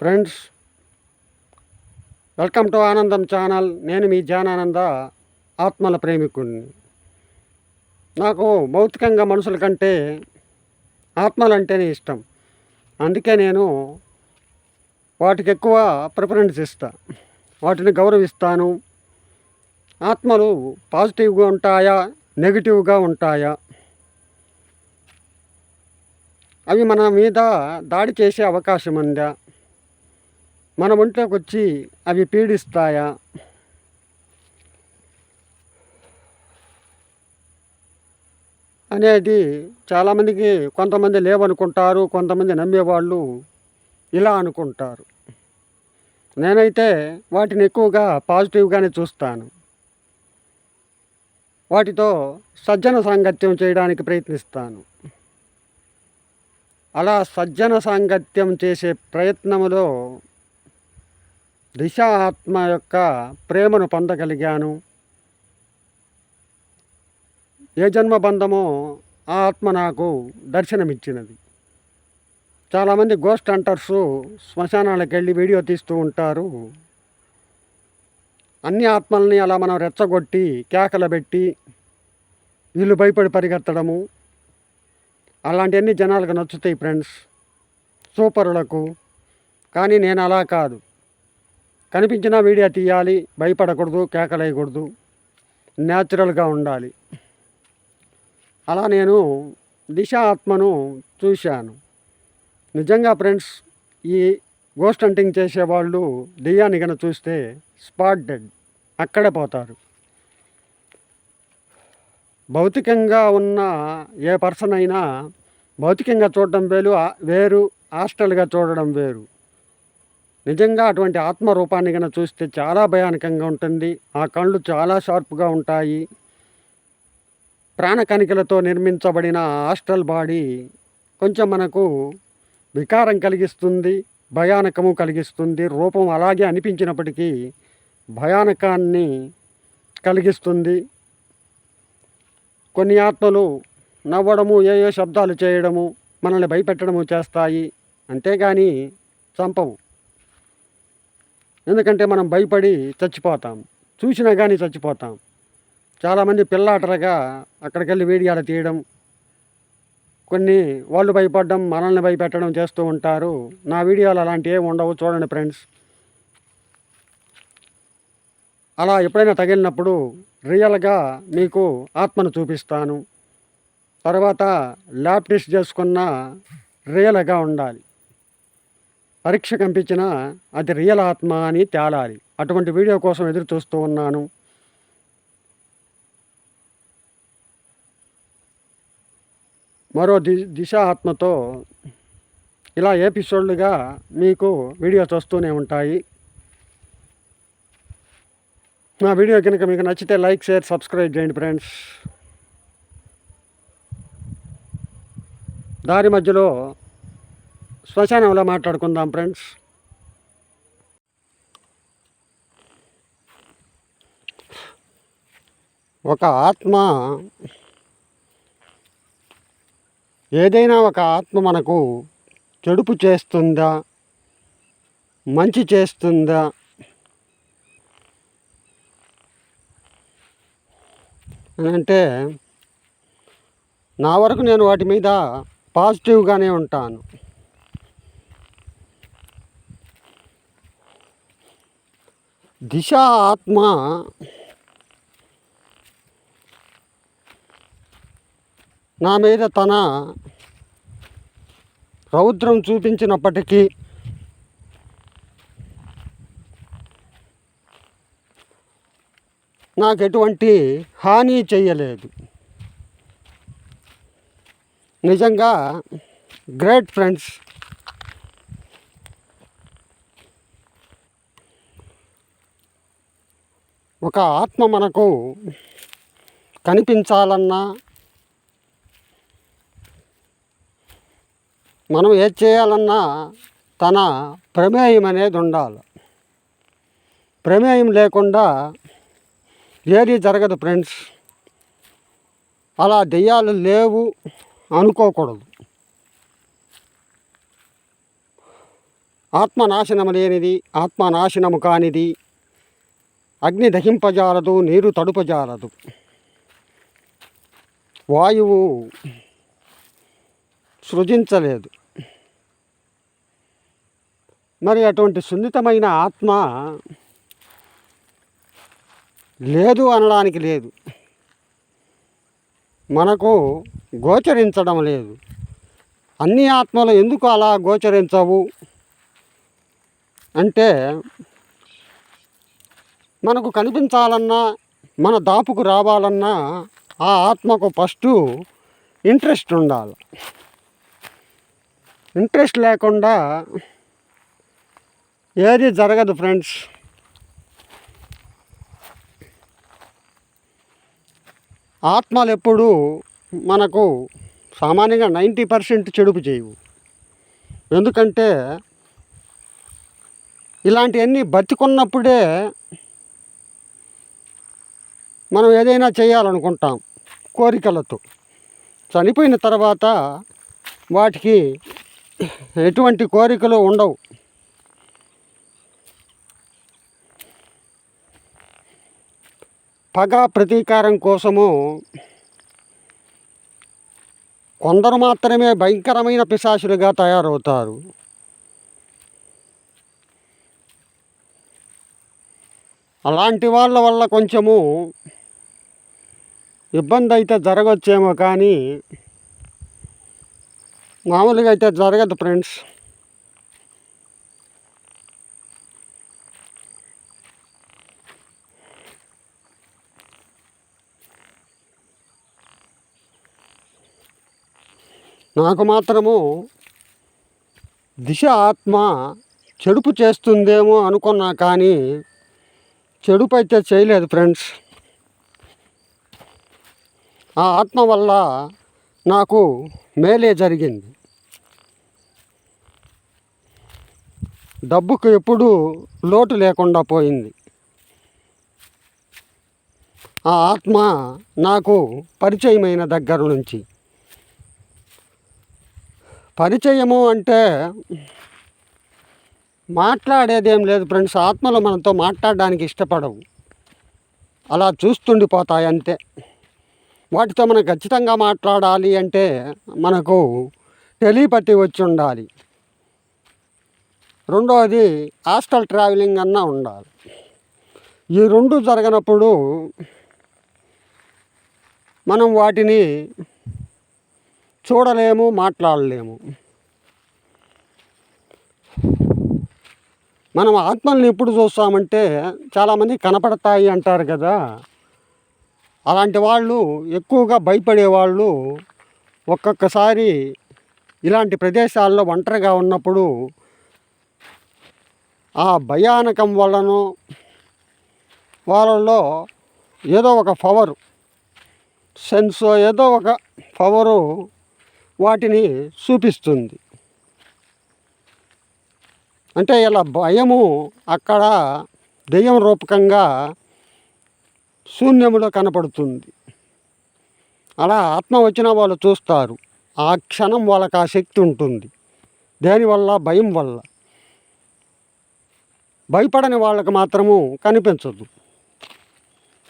Friends welcome to Anandam channel. నేను మీ జానానంద ఆత్మల ప్రేమికుడిని నాకు భౌతికంగా మనుషుల కంటే ఆత్మలంటేనే ఇష్టం. అందుకే నేను వాటికి ఎక్కువ ప్రిఫరెన్స్ ఇస్తా. వాటిని గౌరవిస్తాను. ఆత్మలు పాజిటివ్గా ఉంటాయా? నెగిటివ్గా ఉంటాయా? అవి మన మీద దాడి చేసే అవకాశం ఉందా? మన ఒంట్లోకి వచ్చి అవి పీడిస్తాయా? అనేది చాలామందికి కొంతమంది లేవనుకుంటారు కొంతమంది నమ్మేవాళ్ళు ఇలా అనుకుంటారు. నేనైతే వాటిని ఎక్కువగా పాజిటివ్గానే చూస్తాను. వాటితో సజ్జన సాంగత్యం చేయడానికి ప్రయత్నిస్తాను. అలా సజ్జన సాంగత్యం చేసే ప్రయత్నములో దిశ ఆత్మ యొక్క ప్రేమను పొందగలిగాను. ఏ జన్మ బంధమో ఆ ఆత్మ నాకు దర్శనమిచ్చినది. చాలామంది గోస్ట్ హంటర్సు శ్మశానాలకు వెళ్ళి వీడియో తీస్తూ ఉంటారు. అన్ని ఆత్మల్ని అలా మనం రెచ్చగొట్టి కేకలు పెట్టి వీళ్ళు భయపడి పరిగెత్తడము. అలాంటివన్నీ జనాలకు నచ్చుతాయి ఫ్రెండ్స్ సూపరులకు. కానీ నేను అలా కాదు. కనిపించిన వీడియో తీయాలి భయపడకూడదు కేకలేయకూడదు న్యాచురల్గా ఉండాలి. అలా నేను దిశ ఆత్మను చూశాను. నిజంగా ఫ్రెండ్స్ ఈ గోస్ట్ హంటింగ్ చేసేవాళ్ళు దెయ్యాన్ని కనుక చూస్తే స్పాట్ డెడ్ అక్కడే పోతారు. భౌతికంగా ఉన్న ఏ పర్సన్ అయినా భౌతికంగా చూడడం వేరు వేరు హాస్టల్గా చూడడం వేరు. నిజంగా అటువంటి ఆత్మరూపాన్ని కనుక చూస్తే చాలా భయానకంగా ఉంటుంది. ఆ కళ్ళు చాలా షార్ప్గా ఉంటాయి. ప్రాణకణికలతో నిర్మించబడిన హాస్టల్ బాడీ కొంచెం మనకు వికారం కలిగిస్తుంది భయానకము కలిగిస్తుంది. రూపం అలాగే అనిపించినప్పటికీ భయానకాన్ని కలిగిస్తుంది. కొన్ని ఆత్మలు నవ్వడము ఏ ఏ శబ్దాలు చేయడము మనల్ని భయపెట్టడము చేస్తాయి. అంతేగాని చంపవు. ఎందుకంటే మనం భయపడి చచ్చిపోతాం. చూసినా కానీ చచ్చిపోతాం. చాలామంది పిల్లాటరగా అక్కడికి వెళ్ళి వీడియోలు తీయడం కొన్ని వాళ్ళు భయపడడం మనల్ని భయపెట్టడం చేస్తూ ఉంటారు. నా వీడియోలు అలాంటివి ఏమి ఉండవు. చూడండి ఫ్రెండ్స్. అలా ఎప్పుడైనా తగిలినప్పుడు రియల్గా మీకు ఆత్మను చూపిస్తాను. తర్వాత ల్యాబ్ టెస్ట్ చేసుకున్న రియల్గా ఉండాలి. పరీక్ష కంపించిన అది రియల్ ఆత్మ అని తేలాలి. అటువంటి వీడియో కోసం ఎదురు చూస్తూ ఉన్నాను. మరో ది దిశ ఆత్మతో ఇలా ఎపిసోడ్లుగా మీకు వీడియోస్ వస్తూనే ఉంటాయి. నా వీడియో కనుక మీకు నచ్చితే లైక్ షేర్ సబ్స్క్రైబ్ చేయండి ఫ్రెండ్స్. దారి మధ్యలో శ్మశానంలో మాట్లాడుకుందాం ఫ్రెండ్స్. ఒక ఆత్మ ఏదైనా ఒక ఆత్మ మనకు చెడుపు చేస్తుందా? మంచి చేస్తుందా? అని అంటే నా వరకు నేను వాటి మీద పాజిటివ్గానే ఉంటాను. దిశ ఆత్మ నా మీద తన రౌద్రం చూపించినప్పటికీ నాకు ఎటువంటి హాని చేయలేదు. నిజంగా గ్రేట్ ఫ్రెండ్స్ ఒక ఆత్మ మనకు కనిపించాలన్నా మనం ఏది చేయాలన్నా తన ప్రమేయం అనేది ఉండాలి. ప్రమేయం లేకుండా ఏది జరగదు ఫ్రెండ్స్. అలా దెయ్యాలు లేవు అనుకోకూడదు. ఆత్మనాశనము లేనిది ఆత్మనాశనము కానిది అగ్ని దహింపజారదు నీరు తడుపజారదు వాయువు సృజించలేదు. మరి అటువంటి సున్నితమైన ఆత్మ లేదు అనడానికి లేదు. మనకు గోచరించడం లేదు. అన్ని ఆత్మలు ఎందుకు అలా గోచరించవు? అంటే మనకు కనిపించాలన్నా మన దాపుకు రావాలన్నా ఆ ఆత్మకు ఫస్ట్ ఇంట్రెస్ట్ ఉండాలి. ఇంట్రెస్ట్ లేకుండా ఏది జరగదు ఫ్రెండ్స్. ఆత్మలు ఎప్పుడూ మనకు సామాన్యంగా నైంటీ పర్సెంట్ చెడుపు చేయవు. ఎందుకంటే ఇలాంటివన్నీ బతికున్నప్పుడే మనం ఏదైనా చేయాలనుకుంటాం కోరికలతో. చనిపోయిన తర్వాత వాటికి ఎటువంటి కోరికలు ఉండవు. పగ ప్రతీకారం కోసము కొందరు మాత్రమే భయంకరమైన పిశాచులుగా తయారవుతారు. అలాంటి వాళ్ళ వల్ల కొంచెము ఇబ్బంది అయితే జరగచ్చేమో కానీ మామూలుగా అయితే జరగదు ఫ్రెండ్స్. నాకు మాత్రము దిశ ఆత్మ చెడుపు చేస్తుందేమో అనుకున్నా కానీ చెడుపు అయితే చేయలేదు ఫ్రెండ్స్. ఆ ఆత్మ వల్ల నాకు మేలే జరిగింది. డబ్బుకు ఎప్పుడూ లోటు లేకుండా పోయింది. ఆ ఆత్మ నాకు పరిచయమైన దగ్గర నుంచి. పరిచయము అంటే మాట్లాడేదేం లేదు ఫ్రెండ్స్ ఆత్మలు మనతో మాట్లాడడానికి ఇష్టపడవు. అలా చూస్తుండిపోతాయి అంతే. వాటితో మనం ఖచ్చితంగా మాట్లాడాలి అంటే మనకు టెలిపతి వచ్చి ఉండాలి. రెండవది హాస్టల్ ట్రావెలింగ్ అన్నా ఉండాలి. ఈ రెండు జరగనప్పుడు మనం వాటిని చూడలేము మాట్లాడలేము. మనం ఆత్మల్ని ఎప్పుడు చూస్తామంటే చాలామంది కనపడతాయి అంటారు కదా. అలాంటి వాళ్ళు ఎక్కువగా భయపడే వాళ్ళు ఒక్కొక్కసారి ఇలాంటి ప్రదేశాల్లో ఒంటరిగా ఉన్నప్పుడు ఆ భయానకం వలన వాళ్ళలో ఏదో ఒక పవర్ సెన్స్ ఏదో ఒక పవరు వాటిని చూపిస్తుంది. అంటే ఇలా భయము అక్కడ దెయ్యం రూపకంగా శూన్యములో కనపడుతుంది. అలా ఆత్మ వచ్చిన వాళ్ళు చూస్తారు. ఆ క్షణం వాళ్ళకి ఆ శక్తి ఉంటుంది. దేనివల్ల భయం వల్ల. భయపడని వాళ్ళకి మాత్రము కనిపించదు.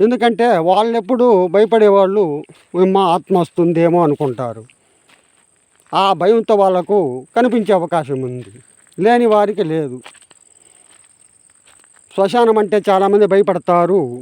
ఎందుకంటే వాళ్ళు ఎప్పుడు భయపడేవాళ్ళు మా ఆత్మ వస్తుందేమో అనుకుంటారు. ఆ భయంతో వాళ్ళకు కనిపించే అవకాశం ఉంది. లేని వారికి లేదు. శ్మశానం అంటే చాలామంది భయపడతారు.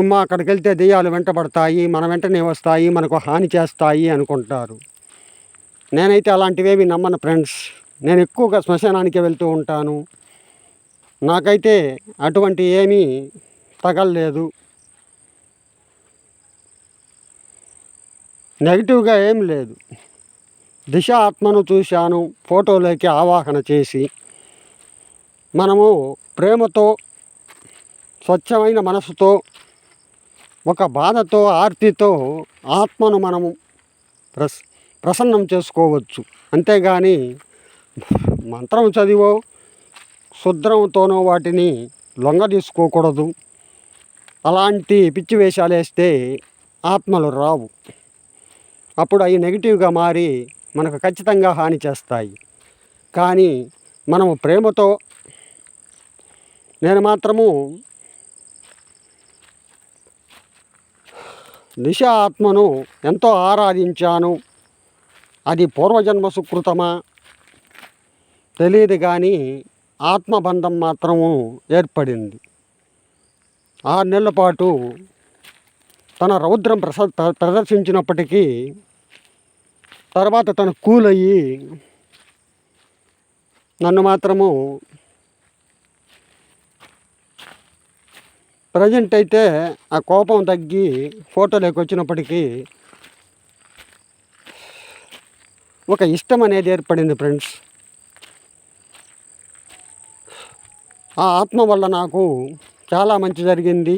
మా అక్కడికి వెళ్తే దెయ్యాలు వెంటబడతాయి మన వెంటనే వస్తాయి మనకు హాని చేస్తాయి అనుకుంటారు. నేనైతే అలాంటివేవి నమ్మను ఫ్రెండ్స్. నేను ఎక్కువగా శ్మశానానికి వెళ్తూ ఉంటాను. నాకైతే అటువంటి ఏమీ తగలలేదు. నెగిటివ్గా ఏం లేదు. దిశ ఆత్మను చూశాను ఫోటోలోకి ఆవాహన చేసి. మనము ప్రేమతో స్వచ్ఛమైన మనసుతో ఒక బాధతో ఆర్తితో ఆత్మను మనము ప్రస్ ప్రసన్నం చేసుకోవచ్చు. అంతేగాని మంత్రం చదివో శుద్రంతోనో వాటిని లొంగ తీసుకోకూడదు. అలాంటి పిచ్చి వేషాలు వేస్తే ఆత్మలు రావు. అప్పుడు అవి నెగిటివ్గా మారి మనకు ఖచ్చితంగా హాని చేస్తాయి. కానీ మనము ప్రేమతో నేను మాత్రము దిశ ఆత్మను ఎంతో ఆరాధించాను. అది పూర్వజన్మ సుకృతమా? తెలియదు కానీ ఆత్మబంధం మాత్రము ఏర్పడింది. ఆరు నెలల పాటు తన రౌద్రం ప్రస ప్రదర్శించినప్పటికీ తర్వాత తను కూల్ అయ్యి నన్ను మాత్రము ప్రజెంట్ అయితే ఆ కోపం తగ్గి ఫోటోలోకి వచ్చినప్పటికీ ఒక ఇష్టం అనేది ఏర్పడింది ఫ్రెండ్స్. ఆ ఆత్మ వల్ల నాకు చాలా మంచి జరిగింది.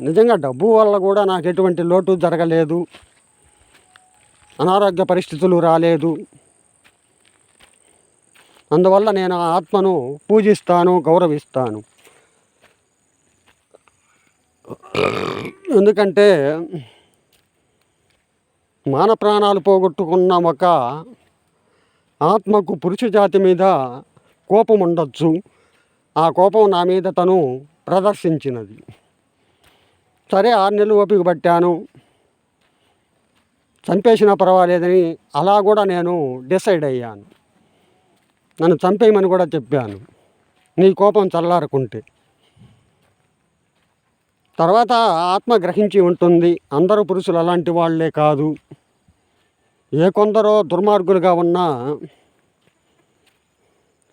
నిజంగా డబ్బు వల్ల కూడా నాకు ఎటువంటి లోటు జరగలేదు. అనారోగ్య పరిస్థితులు రాలేదు. అందువల్ల నేను ఆ ఆత్మను పూజిస్తాను గౌరవిస్తాను. ఎందుకంటే మాన ప్రాణాలు పోగొట్టుకున్న ఒక ఆత్మకు పురుష జాతి మీద కోపం ఉండొచ్చు. ఆ కోపం నా మీద తను ప్రదర్శించినది. సరే ఆరు నెలలు ఓపిక పట్టాను. చంపేసినా పర్వాలేదని అలా కూడా నేను డిసైడ్ అయ్యాను. నన్ను చంపేయమని కూడా చెప్పాను. నీ కోపం చల్లారకుంటే. తర్వాత ఆత్మ గ్రహించి ఉంటుంది. అందరూ పురుషులు అలాంటి వాళ్ళే కాదు. ఏ కొందరో దుర్మార్గులుగా ఉన్నా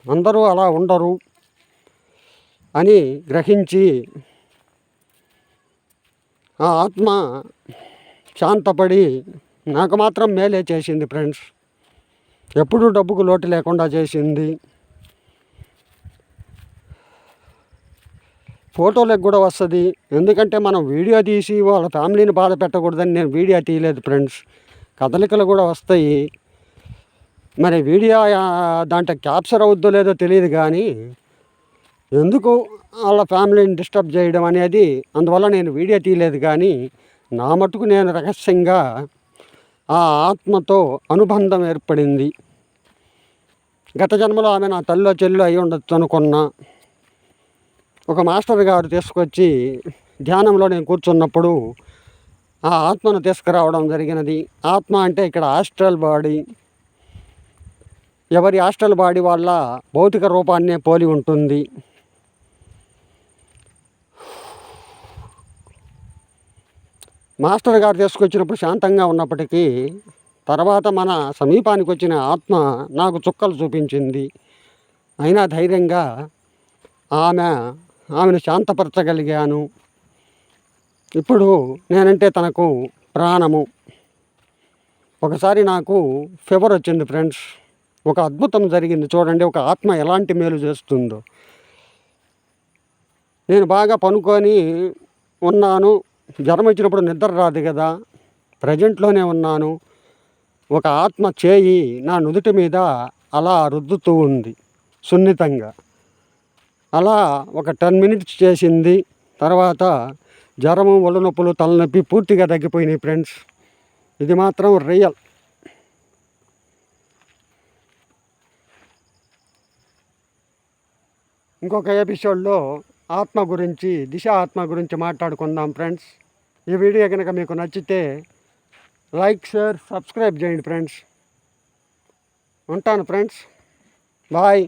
అందరూ అలా ఉండరు అని గ్రహించి ఆ ఆత్మ శాంతపడి నాకు మాత్రం మేలే చేసింది ఫ్రెండ్స్ ఎప్పుడూ డబ్బుకు లోటు లేకుండా చేసింది. ఫోటోలకు కూడా వస్తుంది. ఎందుకంటే మనం వీడియో తీసి వాళ్ళ ఫ్యామిలీని బాధ పెట్టకూడదని నేను వీడియో తీయలేదు ఫ్రెండ్స్. కదలికలు కూడా వస్తాయి. మరి వీడియో దాంట్లో క్యాప్చర్ అవుద్దో లేదో తెలియదు కానీ ఎందుకు వాళ్ళ ఫ్యామిలీని డిస్టర్బ్ చేయడం అనేది అందువల్ల నేను వీడియో తీయలేదు కానీ నా మటుకు నేను రహస్యంగా ఆ ఆత్మతో అనుబంధం ఏర్పడింది. గత జన్మలో ఆమె నా తల్లిలో చెల్లి అయి ఉండొచ్చు అనుకున్నా. ఒక మాస్టర్ గారు తీసుకొచ్చి ధ్యానంలో నేను కూర్చున్నప్పుడు ఆ ఆత్మను తీసుకురావడం జరిగినది. ఆత్మ అంటే ఇక్కడ హాస్టల్ బాడీ. ఎవరి హాస్టల్ బాడీ వాళ్ళ భౌతిక రూపాన్నే పోలి ఉంటుంది. మాస్టర్ గారు తీసుకొచ్చినప్పుడు శాంతంగా ఉన్నప్పటికీ తర్వాత మన సమీపానికి వచ్చిన ఆత్మ నాకు చుక్కలు చూపించింది. అయినా ధైర్యంగా ఆమె ఆమెను శాంతపరచగలిగాను. ఇప్పుడు నేనంటే తనకు ప్రాణము. ఒకసారి నాకు ఫీవర్ వచ్చింది ఫ్రెండ్స్. ఒక అద్భుతం జరిగింది చూడండి ఒక ఆత్మ ఎలాంటి మేలు చేస్తుందో. నేను బాగా పనుకొని ఉన్నాను. జ్వరం వచ్చినప్పుడు నిద్ర రాదు కదా. ప్రజెంట్లోనే ఉన్నాను. ఒక ఆత్మ చేయి నా నుదుటి మీద అలా రుద్దుతూ ఉంది సున్నితంగా. అలా ఒక టెన్ మినిట్స్ చేసింది. తర్వాత జ్వరము ఒళ్ళు నొప్పులు తలనొప్పి పూర్తిగా తగ్గిపోయినాయి ఫ్రెండ్స్. ఇది మాత్రం రియల్. ఇంకొక ఎపిసోడ్లో ఆత్మ గురించి దిశ ఆత్మ గురించి మాట్లాడుకుందాం ఫ్రెండ్స్. ఈ వీడియో కనుక మీకు నచ్చితే లైక్ షేర్ సబ్స్క్రైబ్ చేయండి ఫ్రెండ్స్. ఉంటాను ఫ్రెండ్స్. బాయ్.